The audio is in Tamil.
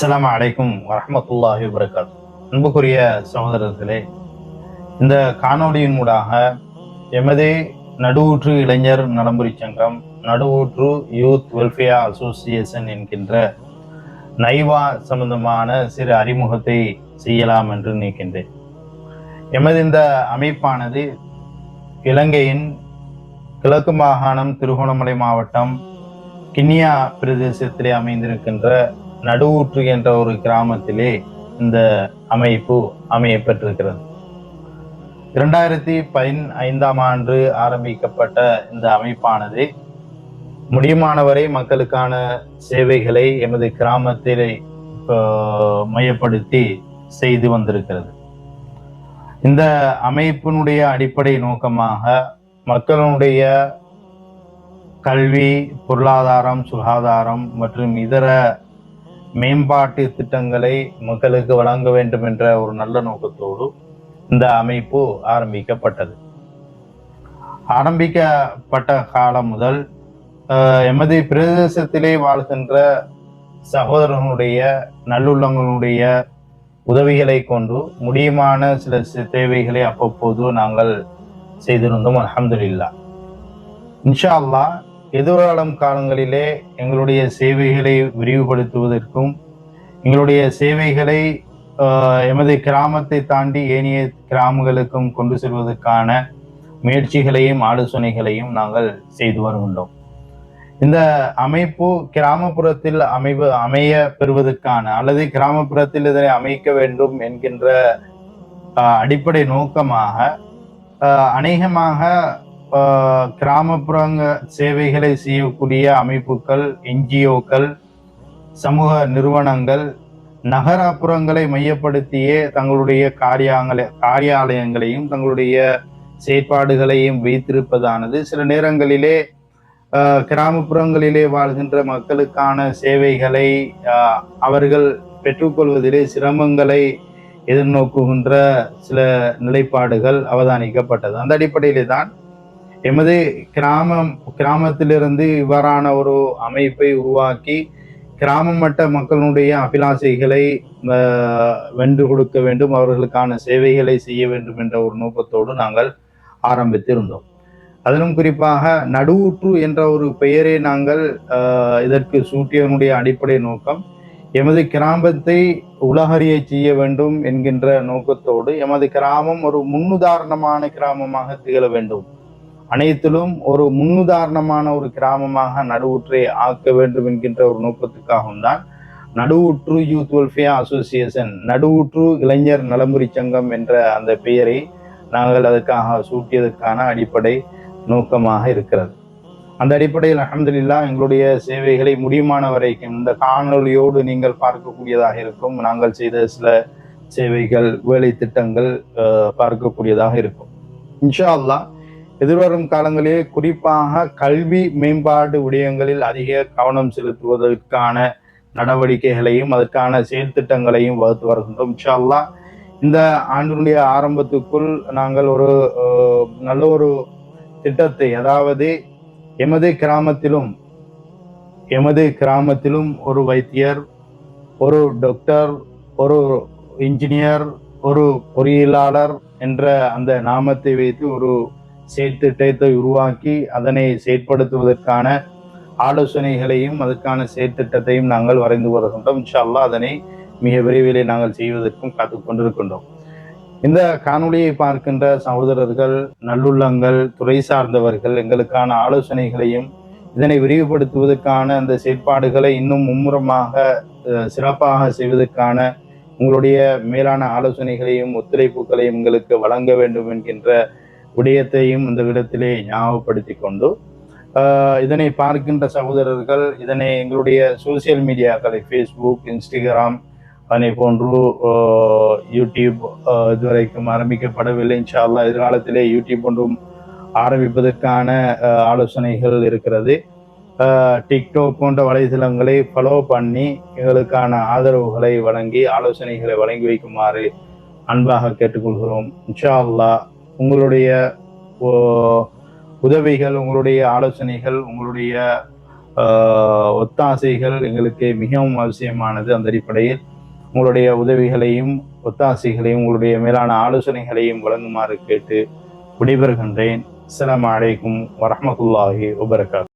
அஸ்லாம் அலைக்கும் வரமத்துல்லாஹி வரகாத் அன்புக்குரிய சகோதரர்களே இந்த காணொலியின் ஊடாக எமது நடுவூற்று இளைஞர் நலம்புரி சங்கம் நடுவூற்று யூத் வெல்ஃபேர் அசோசியேஷன் என்கின்ற நைவா சம்பந்தமான சிறு அறிமுகத்தை செய்யலாம் என்று நினைக்கின்றேன். எமது இந்த அமைப்பானது இலங்கையின் கிழக்கு மாகாணம் திருகோணமலை மாவட்டம் கிண்ணியா பிரதேசத்திலே அமைந்திருக்கின்ற நடுவூற்று என்ற ஒரு கிராமத்திலே இந்த அமைப்பு அமையப்பெற்றிருக்கிறது இரண்டாயிரத்தி பதினைந்தாம் ஆண்டு ஆரம்பிக்கப்பட்ட இந்த அமைப்பானது முடியுமானவரை மக்களுக்கான சேவைகளை எமது கிராமத்திலே மையப்படுத்தி செய்து வந்திருக்கிறது. இந்த அமைப்பினுடைய அடிப்படை நோக்கமாக மக்களுடைய கல்வி பொருளாதாரம் சுகாதாரம் மற்றும் இதர மேம்பாட்டு திட்டங்களை மக்களுக்கு வழங்க வேண்டும் என்ற ஒரு நல்ல நோக்கத்தோடு இந்த அமைப்பு ஆரம்பிக்கப்பட்டது. ஆரம்பிக்கப்பட்ட காலம் முதல் எமது பிரதேசத்திலே வாழ்கின்ற சகோதரர்களுடைய நல்லுள்ளங்களுடைய உதவிகளை கொண்டு முடியுமான சில தேவைகளை அப்பப்போது நாங்கள் செய்திருந்தோம். அல்ஹம்துலில்லாஹ் இன்ஷா அல்லா எதிர்காலம் காலங்களிலே எங்களுடைய சேவைகளை விரிவுபடுத்துவதற்கும் எங்களுடைய சேவைகளை எமது கிராமத்தை தாண்டி ஏனைய கிராமங்களுக்கும் கொண்டு செல்வதற்கான முயற்சிகளையும் ஆலோசனைகளையும் நாங்கள் செய்து வருகின்றோம். இந்த அமைப்பு கிராமப்புறத்தில் அமைவு அமைய பெறுவதற்கான அல்லது கிராமப்புறத்தில் இதனை அமைக்க வேண்டும் என்கின்ற அடிப்படை நோக்கமாக அநேகமாக கிராமப்புறங்க சேவைகளை செய்யக்கூடிய அமைப்புகள் என்ஜிஓக்கள் சமூக நிறுவனங்கள் நகரப்புறங்களை மையப்படுத்தியே தங்களுடைய காரியாங்களை காரியாலயங்களையும் தங்களுடைய செயற்பாடுகளையும் வைத்திருப்பதானது. சில நேரங்களிலே கிராமப்புறங்களிலே வாழ்கின்ற மக்களுக்கான சேவைகளை அவர்கள் பெற்றுக்கொள்வதிலே சிரமங்களை எதிர்நோக்குகின்ற சில நிலைப்பாடுகள் அவதானிக்கப்பட்டது. அந்த அடிப்படையிலே தான் எமது கிராமம் கிராமத்திலிருந்து இவ்வாறான ஒரு அமைப்பை உருவாக்கி கிராம மட்ட மக்களுடைய அபிலாசைகளை வென்று கொடுக்க வேண்டும் அவர்களுக்கான சேவைகளை செய்ய வேண்டும் என்ற ஒரு நோக்கத்தோடு நாங்கள் ஆரம்பித்திருந்தோம். அதிலும் குறிப்பாக நடுவுற்று என்ற ஒரு பெயரை நாங்கள் இதற்கு சூட்டியதனுடைய அடிப்படை நோக்கம் எமது கிராமத்தை உலகறிய செய்ய வேண்டும் என்கின்ற நோக்கத்தோடு எமது கிராமம் ஒரு முன்னுதாரணமான கிராமமாக திகழ வேண்டும். அனைத்திலும் ஒரு முன்னுதாரணமான ஒரு கிராமமாக நடுவுற்றை ஆக்க வேண்டும் என்கின்ற ஒரு நோக்கத்துக்காகவும் தான் நடுவுற்று யூத் வெல்ஃபேர் அசோசியேஷன் நடுவுற்று இளைஞர் நலமுறை சங்கம் என்ற அந்த பெயரை நாங்கள் அதற்காக சூட்டியதற்கான அடிப்படை நோக்கமாக இருக்கிறது. அந்த அடிப்படையில் அல்ஹம்துலில்லாஹ் எங்களுடைய சேவைகளை முடியுமான வரைக்கும் இந்த காணொலியோடு நீங்கள் பார்க்கக்கூடியதாக இருக்கும். நாங்கள் செய்த சில சேவைகள் வேலை திட்டங்கள் பார்க்கக்கூடியதாக இருக்கும். இன்ஷா அல்லாஹ் எதிர்வரும் காலங்களிலே குறிப்பாக கல்வி மேம்பாடு விடயங்களில் அதிக கவனம் செலுத்துவதற்கான நடவடிக்கைகளையும் அதற்கான செயல்திட்டங்களையும் வகுத்து வருகின்றோம். இன்ஷால்லா இந்த ஆண்டினுடைய ஆரம்பத்துக்குள் நாங்கள் ஒரு நல்ல ஒரு திட்டத்தை அதாவது எமது கிராமத்திலும் எமது கிராமத்திலும் ஒரு வைத்தியர் ஒரு டாக்டர் ஒரு இன்ஜினியர் ஒரு பொறியியலாளர் என்ற அந்த நாமத்தை வைத்து ஒரு செயற்திட்டத்தை உருவாக்கி அதனை செயற்படுத்துவதற்கான ஆலோசனைகளையும் அதற்கான செயற்திட்டத்தையும் நாங்கள் வரைந்து வருகின்றோம். இன்ஷா அல்லாஹ் அதனை மிக விரைவிலே நாங்கள் செய்வதற்கும் காத்து கொண்டிருக்கின்றோம். இந்த காணொளியை பார்க்கின்ற சகோதரர்கள் நல்லுள்ளங்கள் துறை சார்ந்தவர்கள் எங்களுக்கான ஆலோசனைகளையும் இதனை விரிவுபடுத்துவதற்கான அந்த செயற்பாடுகளை இன்னும் மும்முரமாக சிறப்பாக செய்வதற்கான உங்களுடைய மேலான ஆலோசனைகளையும் ஒத்துழைப்புகளையும் எங்களுக்கு வழங்க வேண்டும் என்கின்ற விடயத்தையும் இந்த இடத்திலே ஞாபகப்படுத்தி கொண்டு இதனை பார்க்கின்ற சகோதரர்கள் இதனை எங்களுடைய சோசியல் மீடியாக்களை ஃபேஸ்புக் இன்ஸ்டாகிராம் அதனை போன்று யூடியூப் இதுவரைக்கும் ஆரம்பிக்கப்படவில்லை. இன்ஷா எதிர்காலத்திலே யூடியூப் ஒன்றும் ஆரம்பிப்பதற்கான ஆலோசனைகள் இருக்கிறது. டிக்டாக் போன்ற வலைதளங்களை ஃபாலோ பண்ணி எங்களுக்கான ஆதரவுகளை வழங்கி ஆலோசனைகளை வழங்கி வைக்குமாறு அன்பாக கேட்டுக்கொள்கிறோம். இன்ஷா அல்லாஹ் உங்களுடைய ஓ, உதவிகள் உங்களுடைய ஆலோசனைகள் உங்களுடைய ஒத்தாசைகள் எங்களுக்கு மிகவும் அவசியமானது அந்த அடிப்படையில். உங்களுடைய உதவிகளையும் ஒத்தாசைகளையும் உங்களுடைய மேலான ஆலோசனைகளையும் வழங்குமாறு கேட்டு விடைபெறுகின்றேன். அஸ்ஸலாமு அலைக்கும் வரஹ்மத்துல்லாஹி வபரகாத்.